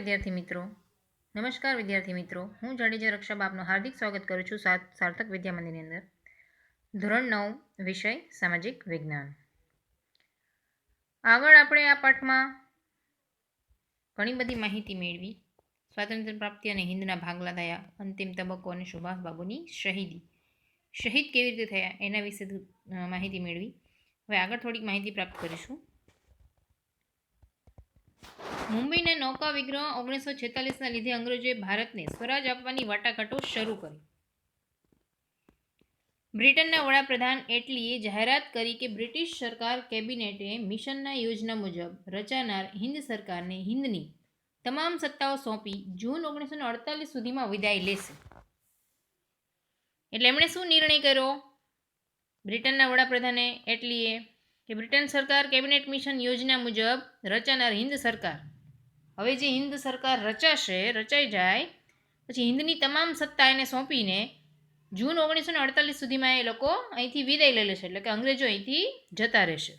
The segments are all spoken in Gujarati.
વિદ્યાર્થી મિત્રો. નમસ્કાર વિદ્યાર્થી મિત્રો. હું જાડેજા રક્ષા આપનું હાર્દિક સ્વાગત કરું છું સાર્થ- સાર્થક વિદ્યા મંદિરની અંદર. ધોરણ નવ, વિષય, સામાજિક વિજ્ઞાન. આગળ આપણે આ પાઠમાં ઘણી બધી માહિતી મેળવી. સ્વાતંત્ર્ય પ્રાપ્તિ અને હિંદના ભાગલા થયા અંતિમ તબક્કો અને સુભાષબાબુની શહીદી. શહીદ કેવી રીતે થયા એના વિશે માહિતી મેળવી. હવે આગળ થોડીક માહિતી પ્રાપ્ત કરીશું. મુંબઈના નૌકા વિગ્રહ ઓગણીસો છેતાલીસના લીધે અંગ્રેજોએ ભારતને સ્વરાજ આપવાની વાટાઘાટો શરૂ કરી. બ્રિટનના વડાપ્રધાન એટલીએ જાહેરાત કરી કે બ્રિટિશ સરકાર કેબિનેટે મિશનના યોજના મુજબ રચાનાર હિન્દ સરકારને હિન્દની તમામ સત્તાઓ સોંપી જૂન ઓગણીસો અડતાલીસ સુધીમાં વિદાય લેશે. એટલે એમણે શું નિર્ણય કર્યો? બ્રિટનના વડાપ્રધાને એટલીએ કે બ્રિટન સરકાર કેબિનેટ મિશન યોજના મુજબ રચાનાર હિન્દ સરકાર હવે જે હિન્દ સરકાર રચાશે, રચાઈ જાય, પછી હિન્દની તમામ સત્તા એને સોંપીને જૂન ઓગણીસો અડતાલીસ સુધીમાં એ લોકો અહીંથી વિદાય લઈ લેશે. એટલે કે અંગ્રેજો અહીંથી જતા રહેશે.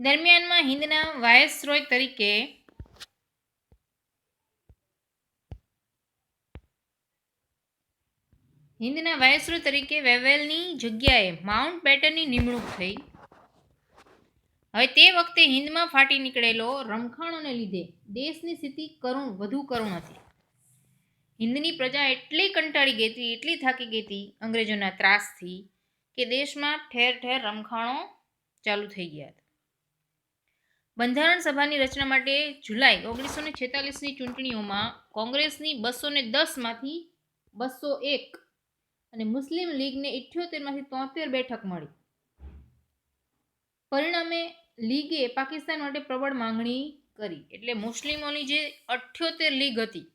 દરમિયાનમાં હિન્દના વાયસરોય તરીકે હિન્દના વાયસરોય તરીકે વેવેલની જગ્યાએ માઉન્ટ બેટનની નિમણૂક થઈ. હવે તે વખતે હિન્દમાં ફાટી નીકળેલો રમખાણોને લીધે દેશની સ્થિતિ કરુણ, વધુ કરુણ હતી. હિન્દની પ્રજા એટલી કંટાળી ગઈ હતી એટલી થાકી ગઈ હતી, અંગ્રેજોના ત્રાસથી કે દેશમાં ઠેર ઠેર રમખાણો ચાલુ થઈ ગયા હતા. બંધારણ સભાની રચના માટે જુલાઈ ઓગણીસો ને છેતાલીસની ચૂંટણીઓમાં કોંગ્રેસની બસો ને દસમાંથી બસો એક અને મુસ્લિમ લીગને ઇઠ્યોતેરમાંથી તોતેર બેઠક મળી. પરિણામે લીગે પાકિસ્તાન માટે પ્રબળ માંગણી કરી. એટલે મુસ્લિમોની જે અઠ્યોતેર લીગ હતી,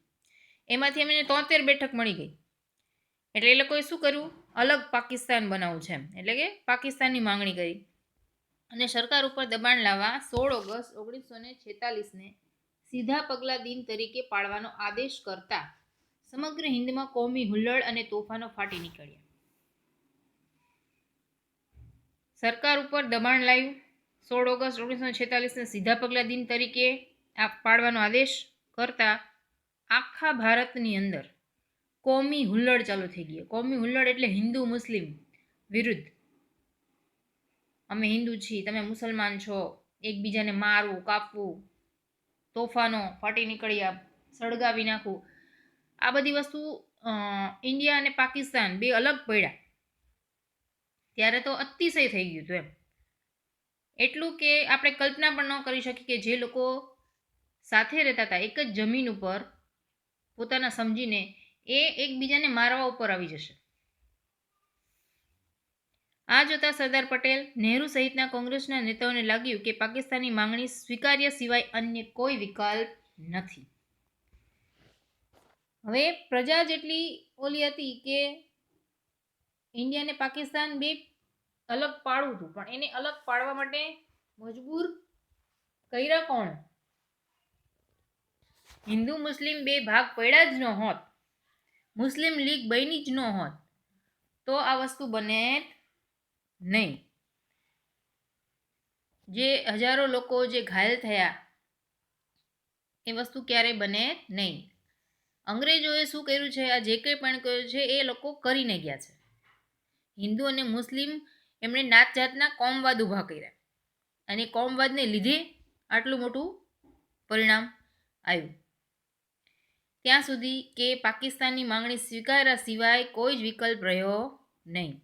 એમાંથી એમને તોતેર બેઠક મળી ગઈ. એટલે એ લોકોએ શું કર્યું? અલગ પાકિસ્તાન બનાવવું છે એમ. એટલે કે પાકિસ્તાનની માંગણી કરી. અને સરકાર ઉપર દબાણ લાવવા સોળ ઓગસ્ટ ઓગણીસો ને છેતાલીસને સીધા પગલા દિન તરીકે પાળવાનો આદેશ કરતા સમગ્ર હિન્દમાં કોમી હુલ્લડ અને તોફાનો ફાટી નીકળ્યા. સરકાર ઉપર દબાણ લાવ્યું. સોળ ઓગસ્ટ ઓગણીસો છેતાલીસને સીધા પગલા દિન તરીકે આ પાડવાનો આદેશ કરતા આખા ભારતની અંદર કોમી હુલ્લડ ચાલુ થઈ ગઈ. કોમી હુલ્લડ એટલે હિન્દુ મુસ્લિમ વિરુદ્ધ. અમે હિન્દુ છીએ, તમે મુસલમાન છો, એકબીજાને મારવું, કાપવું, તોફાનો ફાટી નીકળ્યા, સળગાવી નાખવું. આ બધી વસ્તુ ઇન્ડિયા અને પાકિસ્તાન બે અલગ પડ્યા. ત્યારે તો અતિશય થઈ ગયું હતું એમ. એટલું કે આપણે કલ્પના પણ ન કરી શકીએ કે જે લોકો સાથે રહેતા હતા, એક જ જમીન ઉપર પોતાના સમજીને એ એકબીજાને મારવા ઉપર આવી જશે. આ જોતા સરદાર પટેલ નહેરુ સહિતના કોંગ્રેસના નેતાઓને લાગ્યું કે પાકિસ્તાનની માંગણી સ્વીકાર્ય સિવાય અન્ય કોઈ વિકલ્પ નથી. હવે પ્રજા જેટલી ઓલી હતી કે ઇન્ડિયા અને પાકિસ્તાન બે અલગ પાડવું હતું. પણ એને અલગ પાડવા માટે મજબૂર કર્યા કોણ? હિન્દુ, મુસ્લિમ બે ભાગ પડ્યા જ ન હોત. મુસ્લિમ લીગ બની જ ન હોત. તો આ વસ્તુ બને નહીં. જે હજારો લોકો જે ઘાયલ થયા, એ વસ્તુ ક્યારેય બને નહીં. અંગ્રેજોએ શું કર્યું છે? આ જે કંઈ પણ કર્યું છે, એ લોકો કરીને ગયા છે. હિન્દુ અને મુસ્લિમ એમણે નાત જાતના કોમવાદ ઊભા કર્યા. અને કોમવાદને લીધે આટલું મોટું પરિણામ આવ્યું. ત્યાં સુધી કે પાકિસ્તાનની માંગણી સ્વીકાર્યા સિવાય કોઈ જ વિકલ્પ રહ્યો નહીં.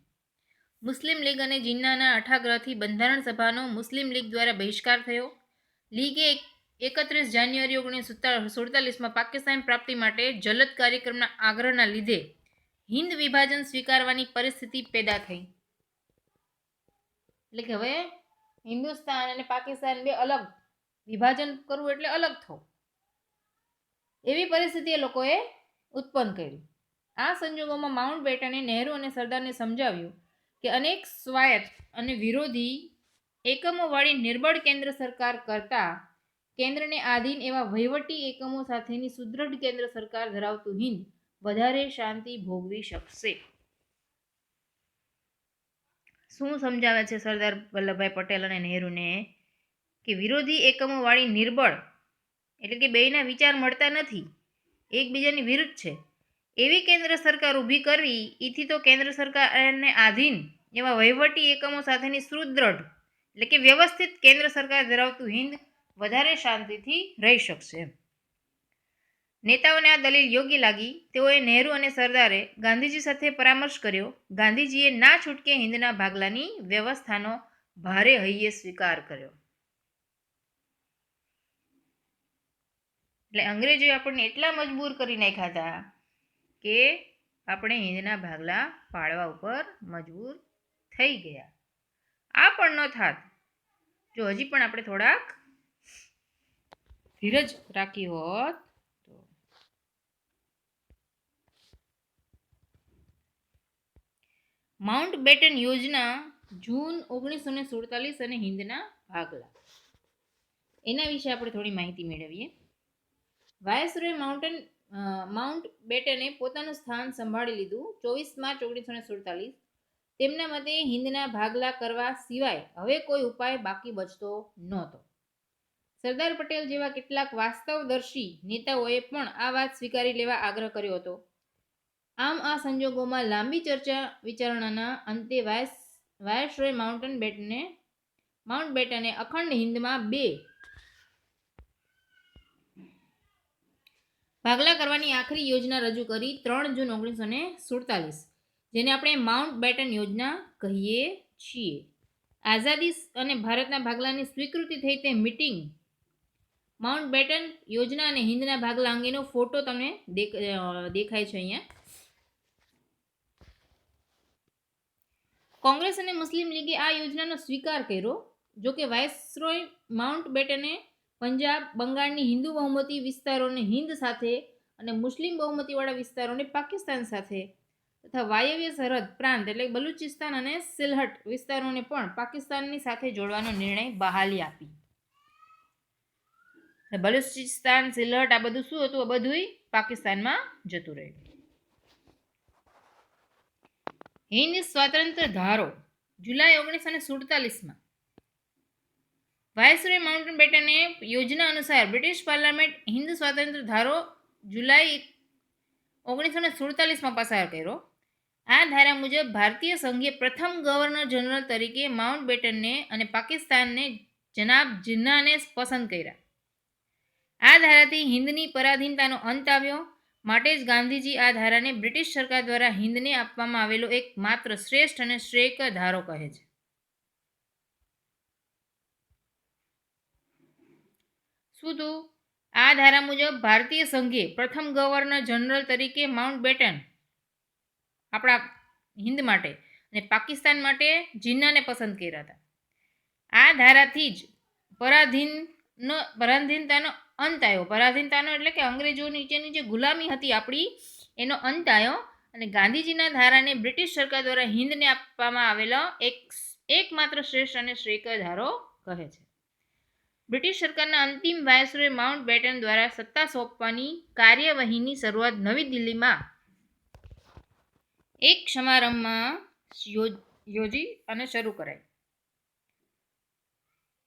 મુસ્લિમ લીગ અને જિન્નાના અઠાગ્રહથી બંધારણ સભાનો મુસ્લિમ લીગ દ્વારા બહિષ્કાર થયો. લીગે એકત્રીસ જાન્યુઆરી ઓગણીસો સુડતાલીસમાં પાકિસ્તાન પ્રાપ્તિ માટે જલદ કાર્યક્રમના આગ્રહના લીધે હિન્દ વિભાજન સ્વીકારવાની પરિસ્થિતિ પેદા થઈ. એટલે કે હવે હિન્દુસ્તાન અને પાકિસ્તાન બે અલગ વિભાજન કરવું એટલે અલગ થવું. એવી પરિસ્થિતિ એ લોકોએ ઉત્પન્ન કરી. આ સંજોગોમાં માઉન્ટ બેટને નહેરુ અને સરદારને સમજાવ્યું કે અનેક સ્વાયત્ત અને વિરોધી એકમોવાળી નિર્બળ કેન્દ્ર સરકાર કરતાં કેન્દ્રને આધીન એવા વહીવટી એકમો સાથેની સુદૃઢ કેન્દ્ર સરકાર ધરાવતું હિન્દ વધારે શાંતિ ભોગવી શકશે શું સમજાવે છે સરદાર વલ્લભભાઈ પટેલ અને નહેરુને કે વિરોધી એકમોવાળી નિર્બળ એટલે કે બેયના વિચાર મળતા નથી, એકબીજાની વિરુદ્ધ છે એવી કેન્દ્ર સરકાર ઊભી કરવી એથી તો કેન્દ્ર સરકારને આધીન એવા વહીવટી એકમો સાથેની સુદૃઢ એટલે કે વ્યવસ્થિત કેન્દ્ર સરકાર ધરાવતું હિંદ વધારે શાંતિથી રહી શકશે એમ. નેતાઓને આ દલીલ યોગ્ય લાગી. તેઓએ નહેરુ અને સરદારે ગાંધીજી સાથે પરામર્શ કર્યો. ગાંધીજીએ ના છૂટકે હિંદના ભાગલાની વ્યવસ્થાનો ભારે હૈયે સ્વીકાર કર્યો. એટલે અંગ્રેજોએ આપણને એટલા મજબૂર કરી નાખ્યા હતા કે આપણે હિંદના ભાગલા પાડવા ઉપર મજબૂર થઈ ગયા. આ પણ ન થાત. જો હજી પણ આપણે થોડાક ધીરજ રાખી હોત માઉન્ટ બેટન યોજના જૂન ઓગણીસો ને સુડતાલીસ અને હિંદના ભાગલા. એના વિશે આપણે થોડી માહિતી મેળવીએ. વાયસરોય માઉન્ટન માઉન્ટ બેટને પોતાનું સ્થાન સંભાળી લીધું ચોવીસ માર્ચ ઓગણીસો ને સુડતાલીસ. તેમના મતે હિંદના ભાગલા કરવા સિવાય હવે કોઈ ઉપાય બાકી બચતો નહોતો. સરદાર પટેલ જેવા કેટલાક વાસ્તવદર્શી નેતાઓએ પણ આ વાત સ્વીકારી લેવા આગ્રહ કર્યો હતો. આમ આ સંજોગોમાં લાંબી ચર્ચા વિચારણાના અંતે વાયસ, વાયસરોય માઉન્ટન બેટને, માઉન્ટ બેટને અખંડ હિંદમાં બે ભાગલા કરવાની આખરી યોજના રજૂ કરી ત્રણ જૂન ઓગણીસો ને સુડતાલીસ, જેને આપણે માઉન્ટ બેટન યોજના કહીએ છીએ. આઝાદી અને ભારતના ભાગલાની સ્વીકૃતિ થઈ તે મિટિંગ માઉન્ટ બેટન યોજના અને હિંદના ભાગલા અંગેનો ફોટો તમને દેખાય છે અહીંયા. કોંગ્રેસ અને મુસ્લિમ લીગે આ યોજનાનો સ્વીકાર કર્યો. જો કે વાયસરોય માઉન્ટ બેટને પંજાબ, બંગાળની હિન્દુ બહુમતી વિસ્તારોને હિન્દ સાથે અને મુસ્લિમ બહુમતીવાળા વિસ્તારોને પાકિસ્તાન સાથે તથા વાયવ્ય સરહદ પ્રાંત એટલે બલુચિસ્તાન અને સિલહટ વિસ્તારોને પણ પાકિસ્તાનની સાથે જોડવાનો નિર્ણય બહાલી આપી. બલુચિસ્તાન, સિલહટ આ બધું શું હતું? આ બધુંય પાકિસ્તાનમાં જતું રહ્યું. હિન્દ સ્વાતંત્ર્ય ધારો, જુલાઈ ઓગણીસો ને સુડતાલીસમાં. વાયસરોય માઉન્ટેન બેટને યોજના અનુસાર બ્રિટિશ પાર્લામેન્ટ હિન્દ સ્વાતંત્ર્ય ધારો જુલાઈ ઓગણીસો ને સુડતાલીસમાં પસાર કર્યો. આ ધારા મુજબ ભારતીય સંઘે પ્રથમ ગવર્નર જનરલ તરીકે માઉન્ટ બેટનને અને પાકિસ્તાનને જનાબ જિન્નાને પસંદ કર્યા. આ ધારાથી હિન્દની પરાધીનતાનો અંત આવ્યો. માટે જ ગાંધીજી આ ધારાને બ્રિટિશ સરકાર દ્વારા હિન્દને આપવામાં આવેલો એક માત્ર શ્રેષ્ઠ અને શ્રેક ધારો કહે છે. શું તો આ ધારા મુજબ ભારતીય સંઘે પ્રથમ ગવર્નર જનરલ તરીકે માઉન્ટ બેટન આપણા હિન્દ માટે અને પાકિસ્તાન માટે જિન્નાને પસંદ કર્યા હતા. આ ધારાથી જ પરાધીનનો પરાધીનતાનો અંત આવ્યો. પરાધીનતાનો એટલે કે અંગ્રેજો નીચેની જે ગુલામી હતી આપણી, એનો અંત આવ્યો અને ગાંધીજીના ધારાને બ્રિટિશ સરકાર દ્વારા હિન્દને આપવામાં આવેલો એક, એકમાત્ર શ્રેષ્ઠ અને શ્રેય ધારો કહે છે. બ્રિટિશ સરકારના અંતિમ વાયસરોય માઉન્ટ બેટન દ્વારા સત્તા સોંપવાની કાર્યવાહીની શરૂઆત નવી દિલ્હીમાં એક સમારંભમાં યોજી અને શરૂ કરાઈ.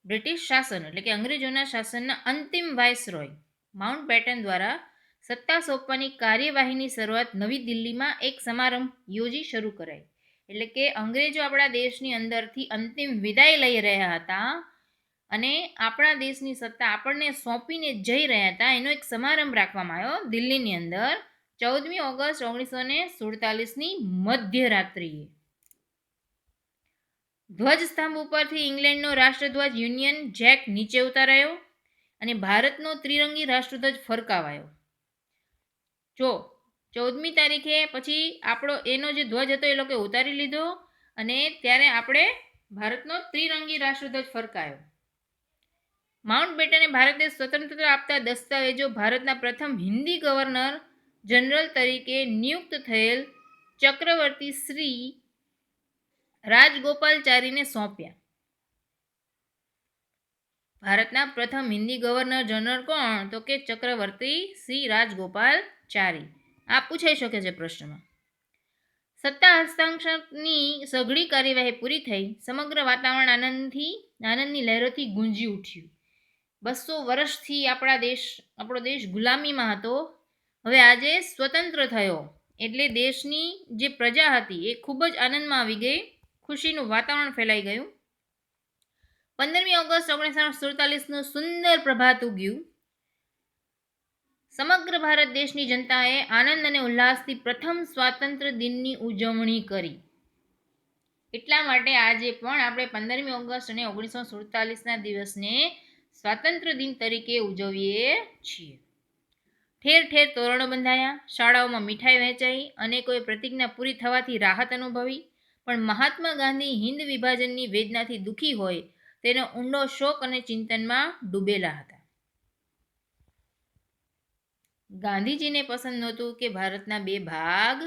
બ્રિટિશ શાસન, એટલે કે અંગ્રેજોના શાસનના અંતિમ વાઇસરોય, માઉન્ટ બેટન દ્વારા સત્તા સોંપવાની કાર્યવાહીની શરૂઆત નવી દિલ્હીમાં એક સમારંભ યોજી શરૂ કરાઈ. એટલે કે અંગ્રેજો આપણા દેશની અંદરથી અંતિમ વિદાય લઈ રહ્યા હતા અને આપણા દેશની સત્તા આપણને સોંપીને જઈ રહ્યા હતા. એનો એક સમારંભ રાખવામાં આવ્યો દિલ્હીની અંદર ચૌદમી ઓગસ્ટ ઓગણીસો ને સુડતાલીસની મધ્યરાત્રિએ. ધ્વજસ્તંભ ઉપરથી ઇંગ્લેન્ડનો રાષ્ટ્રધ્વજ યુનિયન જેક નીચે ઉતારાયો અને ભારતનો ત્રિરંગી રાષ્ટ્રધ્વજ ફરકાવાયો. જો, ચૌદમી તારીખે પછી આપણો એનો જે ધ્વજ હતો એ લોકોએ ઉતારી લીધો અને ત્યારે આપણે ભારતનો ત્રિરંગી રાષ્ટ્રધ્વજ ફરકાયો. માઉન્ટ બેટને ભારતને સ્વતંત્રતા આપતા દસ્તાવેજો ભારતના પ્રથમ હિન્દી ગવર્નર જનરલ તરીકે નિયુક્ત થયેલ ચક્રવર્તી શ્રી રાજગોપાલચારીને સોંપ્યા. ભારતના પ્રથમ હિન્દી ગવર્નર જનરલ કોણ? તો કે ચક્રવર્તી શ્રી રાજગોપાલચારી. આ પૂછાઈ શકે છે પ્રશ્નમાં. સત્તા હસ્તાક્ષરની સઘળી કાર્યવાહી પૂરી થઈ, સમગ્ર વાતાવરણ આનંદથી, આનંદની લહેરોથી ગુંજી ઉઠ્યું. બસો વર્ષથી આપણા દેશ, આપણો દેશ ગુલામીમાં હતો. હવે આજે સ્વતંત્ર થયો. એટલે દેશની જે પ્રજા હતી એ ખૂબ જ આનંદમાં આવી ગઈ. ખુશીનું વાતાવરણ ફેલાઈ ગયું. પંદરમી ઓગસ્ટ ઓગણીસો સુડતાલીસનું સુંદર પ્રભાત ઉગ્યું. સમગ્ર ભારત દેશની જનતાએ આનંદ અને ઉલ્લાસથી પ્રથમ સ્વાતંત્ર્ય દિનની ઉજવણી કરી. એટલા માટે આજે પણ આપણે પંદરમી ઓગસ્ટ અને ઓગણીસો સુડતાલીસના દિવસને સ્વાતંત્ર્ય દિન તરીકે ઉજવીએ છીએ. ઠેર ઠેર તોરણો બંધાયા, શાળાઓમાં મીઠાઈ વહેંચાઈ અનેકોએ પ્રતિજ્ઞા પૂરી થવાથી રાહત અનુભવી. પણ મહાત્મા ગાંધી હિન્દ વિભાજનની વેદનાથી દુઃખી હોય, તેનો ઊંડો શોક અને ચિંતનમાં ડૂબેલા હતા. ગાંધીજીને પસંદ નહોતું કે ભારતના બે ભાગ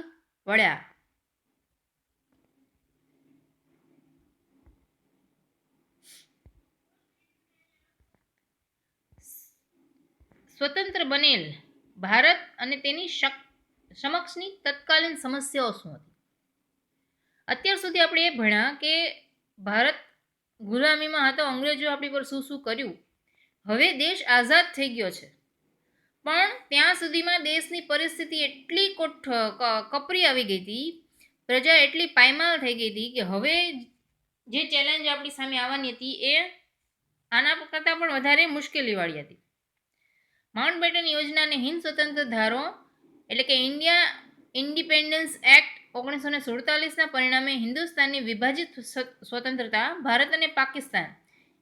પડ્યા સ્વતંત્ર બનેલ ભારત અને તેની સમક્ષની તત્કાલીન સમસ્યાઓ શું હતી? અત્યાર સુધી આપણે એ ભણ્યા કે ભારત ગુલામીમાં હતો, અંગ્રેજો આપણી પર શું શું કર્યું? હવે દેશ આઝાદ થઈ ગયો છે. પણ ત્યાં સુધીમાં દેશની પરિસ્થિતિ એટલી કોઠ કપરી આવી ગઈ હતી, પ્રજા એટલી પાયમાલ થઈ ગઈ હતી કે હવે જે ચેલેન્જ આપણી સામે આવવાની હતી એ આના કરતાં પણ વધારે મુશ્કેલીવાળી હતી. માઉન્ટ બેટન યોજનાને હિન્દ સ્વતંત્ર ધારો એટલે કે ઇન્ડિયા ઇન્ડિપેન્ડન્સ એક્ટ ઓગણીસો ને સુડતાલીસના પરિણામે હિન્દુસ્તાનની વિભાજિત સ્વ- સ્વતંત્રતા ભારત અને પાકિસ્તાન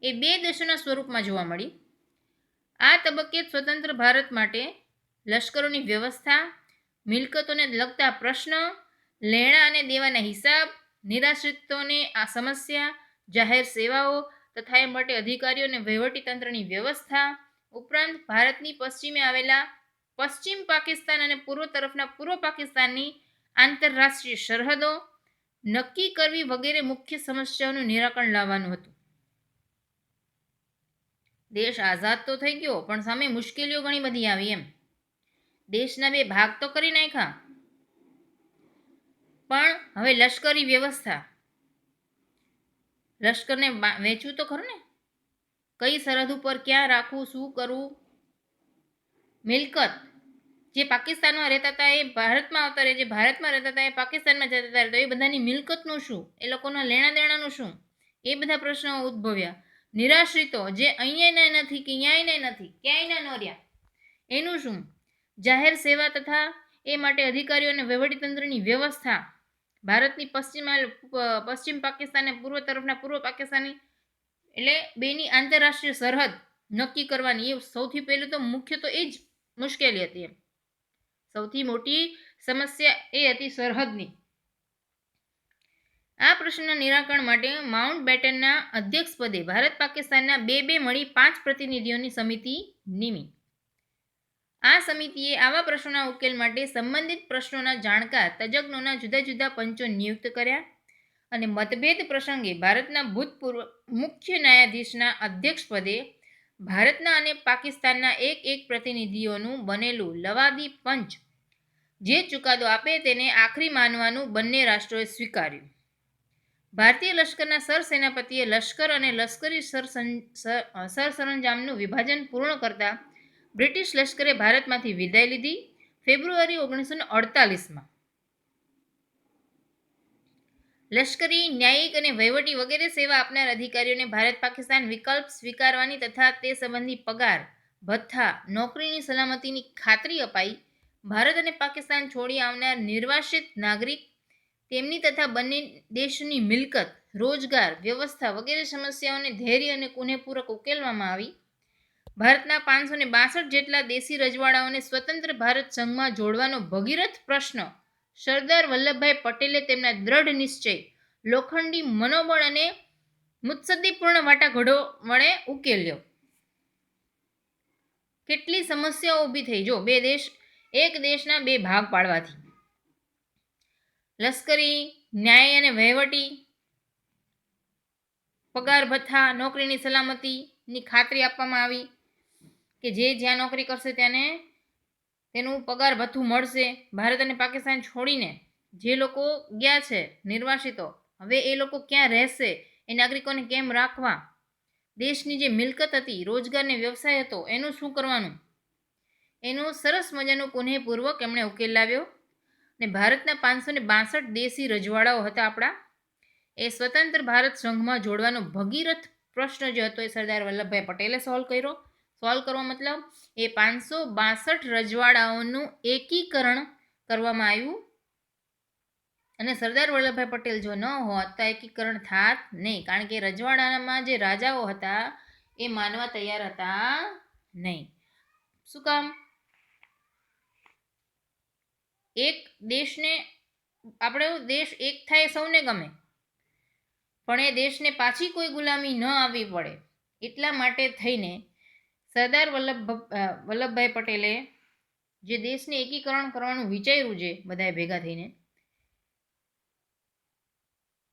એ બે દેશોના સ્વરૂપમાં જોવા મળી. આ તબક્કે સ્વતંત્ર ભારત માટે લશ્કરોની વ્યવસ્થા, મિલકતોને લગતા પ્રશ્ન, લેણા અને દેવાના હિસાબ, નિરાશ્રિતોને આ સમસ્યા, જાહેર સેવાઓ તથા એ માટે અધિકારીઓ અને વહીવટીતંત્રની વ્યવસ્થા ઉપરાંત ભારતની પશ્ચિમે આવેલા પશ્ચિમ પાકિસ્તાન અને પૂર્વ તરફના પૂર્વ પાકિસ્તાનની આંતરરાષ્ટ્રીય સરહદો નક્કી કરવી વગેરે મુખ્ય સમસ્યાઓનું નિરાકરણ લાવવાનું હતું. દેશ આઝાદ તો થઈ ગયો, પણ સામે મુશ્કેલીઓ ઘણી બધી આવી એમ. દેશના બે ભાગ તો કરી નાખ્યા. પણ હવે લશ્કરી વ્યવસ્થા. લશ્કરને વેચવું તો ખરું ને? કઈ સરહદ ઉપર ક્યાં રાખવું, શું કરવું? મિલકત. જે પાકિસ્તાનમાં રહેતા હતા એ ભારતમાં આવતા રહે, જે ભારતમાં રહેતા હતા એ પાકિસ્તાનમાં જતા હતા. તો એ બધાની મિલકતનું શું? એ લોકોના લેણા દેણાનું શું? એ બધા પ્રશ્નો ઉદ્ભવ્યા. નિરાશ્રિતો, જે અહીંયા નથી કે ક્યાંય નથી ક્યાંય ન રહ્યા. એનું શું? જાહેર સેવા તથા એ માટે અધિકારીઓ અને વહીવટીતંત્રની વ્યવસ્થા. ભારતની પશ્ચિમ પશ્ચિમ પાકિસ્તાન અને પૂર્વ તરફના પૂર્વ પાકિસ્તાની, એટલે બેની આંતરરાષ્ટ્રીય સરહદ નક્કી કરવાની. એ સૌથી પહેલું તો મુખ્ય તો એ જ મુશ્કેલી હતી એમ. સૌથી મોટી સમસ્યા એ હતી સરહદની. આ પ્રશ્નના નિરાકરણ માટે માઉન્ટ બેટનના અધ્યક્ષપદે ભારત પાકિસ્તાનના બે બે મળી પાંચ પ્રતિનિધિઓની સમિતિ નિમી. આ સમિતિએ આવા પ્રશ્નોના ઉકેલ માટે સંબંધિત પ્રશ્નોના જાણકાર, તજજ્ઞોના જુદા જુદા પંચો નિયુક્ત કર્યા અને મતભેદ પ્રસંગે ભારતના ભૂતપૂર્વ મુખ્ય ન્યાયાધીશના અધ્યક્ષપદે ભારતના અને પાકિસ્તાનના એક એક પ્રતિનિધિઓનું બનેલું લવાદી પંચ જે ચુકાદો આપે તેને આખરી માનવાનું બંને રાષ્ટ્રોએ સ્વીકાર્યું. ભારતીય લશ્કરના સરસેનાપતિએ લશ્કર અને લશ્કરી સરસરંજામનું વિભાજન પૂર્ણ કરતા બ્રિટિશ લશ્કરે ભારતમાંથી વિદાય લીધી. ફેબ્રુઆરી ઓગણીસો અડતાલીસમાં લશ્કરી, ન્યાયિક અને વહીવટી વગેરે સેવા આપનાર અધિકારીઓને ભારત પાકિસ્તાન વિકલ્પ સ્વીકારવાની તથા તે સંબંધી પગાર, ભથ્થા, નોકરીની સલામતીની ખાતરી અપાઈ. ભારત અને પાકિસ્તાન છોડી આવનાર નિર્વાસિત નાગરિક, તેમની તથા બંને દેશની મિલકત, રોજગાર, વ્યવસ્થા વગેરે સમસ્યાઓને ધૈર્ય અને કુનેપૂર્વક ઉકેલવામાં આવી. ભારતના પાંચસો બાસઠ જેટલા દેશી રજવાડાઓને સ્વતંત્ર ભારત સંઘમાં જોડવાનો ભગીરથ પ્રશ્ન સરદાર વલ્લભભાઈ પટેલે તેમના દ્રઢ નિશ્ચય, લોખંડી મનોબળ અને મુત્સદ્દીપૂર્ણ વાટાઘડો વડે ઉકેલ્યો. કેટલી સમસ્યાઓ ઊભી થઈ. જો, બે દેશ, એક દેશના બે ભાગ પાડવાથી. લશ્કરી, ન્યાય અને વહીવટી, પગાર ભથ્થા, નોકરીની સલામતીની ખાતરી આપવામાં આવી કે જે જ્યાં નોકરી કરશે તેને તેનું પગાર ભથ્થું મળશે. ભારત અને પાકિસ્તાન છોડીને જે લોકો ગયા છે નિર્વાસિતો, હવે એ લોકો ક્યાં રહેશે? એ નાગરિકોને કેમ રાખવા? દેશની જે મિલકત હતી રોજગારને વ્યવસાય હતો, એનું શું કરવાનું? એનું સરસ મજાનું કુનેહપૂર્વક એમણે ઉકેલ લાવ્યો. ને ભારતના પાંચસો ને બાસઠ દેશી રજવાડાઓ હતા આપણા. એ સ્વતંત્ર ભારત સંઘમાં જોડવાનો ભગીરથ પ્રશ્ન જે હતો એ સરદાર વલ્લભભાઈ પટેલે સોલ્વ કર્યો. સોલ્વ કરવા મતલબ એ પાંચસો બાસઠ રજવાડાઓનું એકીકરણ કરવામાં આવ્યું. અને સરદાર વલ્લભભાઈ પટેલ જો ન હોત તો એકીકરણ થાત નહીં. કારણ કે રજવાડામાં જે રાજાઓ હતા એ માનવા તૈયાર હતા નહીં. શું કામ? એક દેશને, આપણે દેશ એક થાય સૌને ગમે. પણ એ દેશને પાછી કોઈ ગુલામી ન આવવી પડે. એટલા માટે થઈને સરદાર વલ્લભ વલ્લભભાઈ પટેલે જે દેશને એકીકરણ કરવાનું વિચાર્યું છે બધાએ ભેગા થઈને,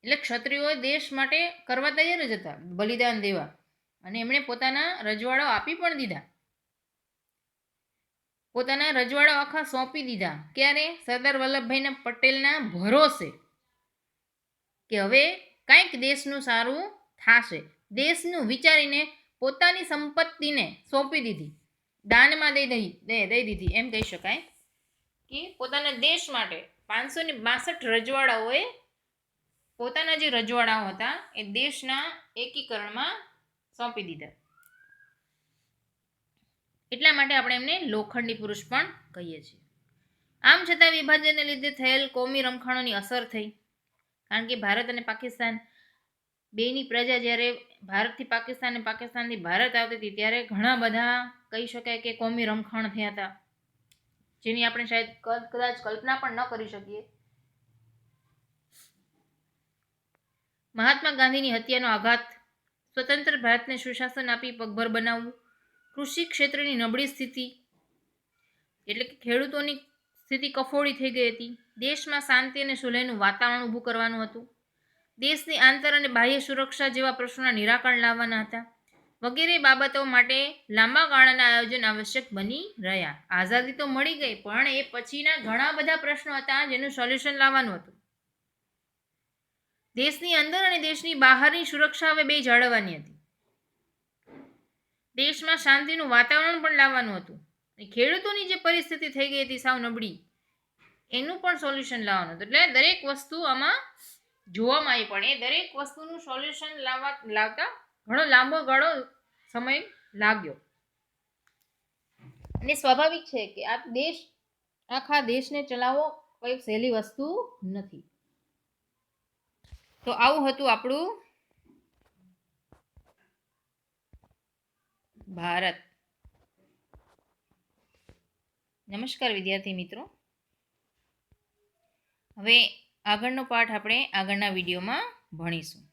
એટલે ક્ષત્રિયો દેશ માટે કરવા તૈયાર જ હતા, બલિદાન દેવા. અને એમણે પોતાના રજવાડાઓ આપી પણ દીધા. પોતાના રજવાડાઓ આખા સોંપી દીધા. ક્યારે? સરદાર વલ્લભભાઈના પટેલના ભરોસે કે હવે કાંઈક દેશનું સારું થશે. દેશનું વિચારીને પોતાની સંપત્તિને સોંપી દીધી. દાનમાં દઈ દઈ દઈ દીધી. એમ કહી શકાય કે પોતાના દેશ માટે પાંચસો ને બાસઠ રજવાડાઓએ પોતાના જે રજવાડાઓ હતા એ દેશના એકીકરણમાં સોંપી દીધા. એટલા માટે આપણે એમને લોખંડી પુરુષ પણ કહીએ છીએ. આમ છતાં વિભાજનને લીધે થયેલ કોમી રમખાણોની અસર થઈ. કારણ કે ભારત અને પાકિસ્તાન બેની પ્રજા જ્યારે ભારતથી પાકિસ્તાન અને પાકિસ્તાનથી ભારત આવતી હતી ત્યારે ઘણા બધા કહી શકાય કે કોમી રમખાણ થયા હતા, જેની આપણે શાયદ કદાચ કલ્પના પણ ન કરી શકીએ. મહાત્મા ગાંધીની હત્યાનો આઘાત, સ્વતંત્ર ભારતને સુશાસન આપી પગભર બનાવવું, કૃષિ ક્ષેત્રની નબળી સ્થિતિ, એટલે કે ખેડૂતોની સ્થિતિ કફોડી થઈ ગઈ હતી. દેશમાં શાંતિ અને સુલેહનું વાતાવરણ ઊભું કરવાનું હતું. દેશની આંતર અને બાહ્ય સુરક્ષા જેવા પ્રશ્નોના નિરાકરણ લાવવાના હતા. વગેરે બાબતો માટે લાંબા ગાળાના આયોજન આવશ્યક બની રહ્યા. આઝાદી તો મળી ગઈ, પણ એ પછીના ઘણા બધા પ્રશ્નો હતા જેનું સોલ્યુશન લાવવાનું હતું. દેશની અંદર અને દેશની બહારની સુરક્ષા હવે બે જાળવવાની હતી. દેશમાં શાંતિનું વાતાવરણ પણ લાવવાનું હતું. ખેડૂતોની જે પરિસ્થિતિ થઈ ગઈ હતી સાવ નબળી, એનું પણ સોલ્યુશન લાવવાનું હતું. એટલે દરેક વસ્તુ આમાં જોવામાં આવી પણ એ દરેક વસ્તુનું સોલ્યુશન લાવવા, લાવતા ઘણો લાંબો ગાળો સમય લાગ્યો. અને સ્વાભાવિક છે કે આ દેશ, આખા દેશને ચલાવવો કોઈ સહેલી વસ્તુ નથી. તો આવું હતું આપણું ભારત. નમસ્કાર વિદ્યાર્થી મિત્રો. હવે આગળનો પાઠ આપણે આગળના વિડીયોમાં ભણીશું.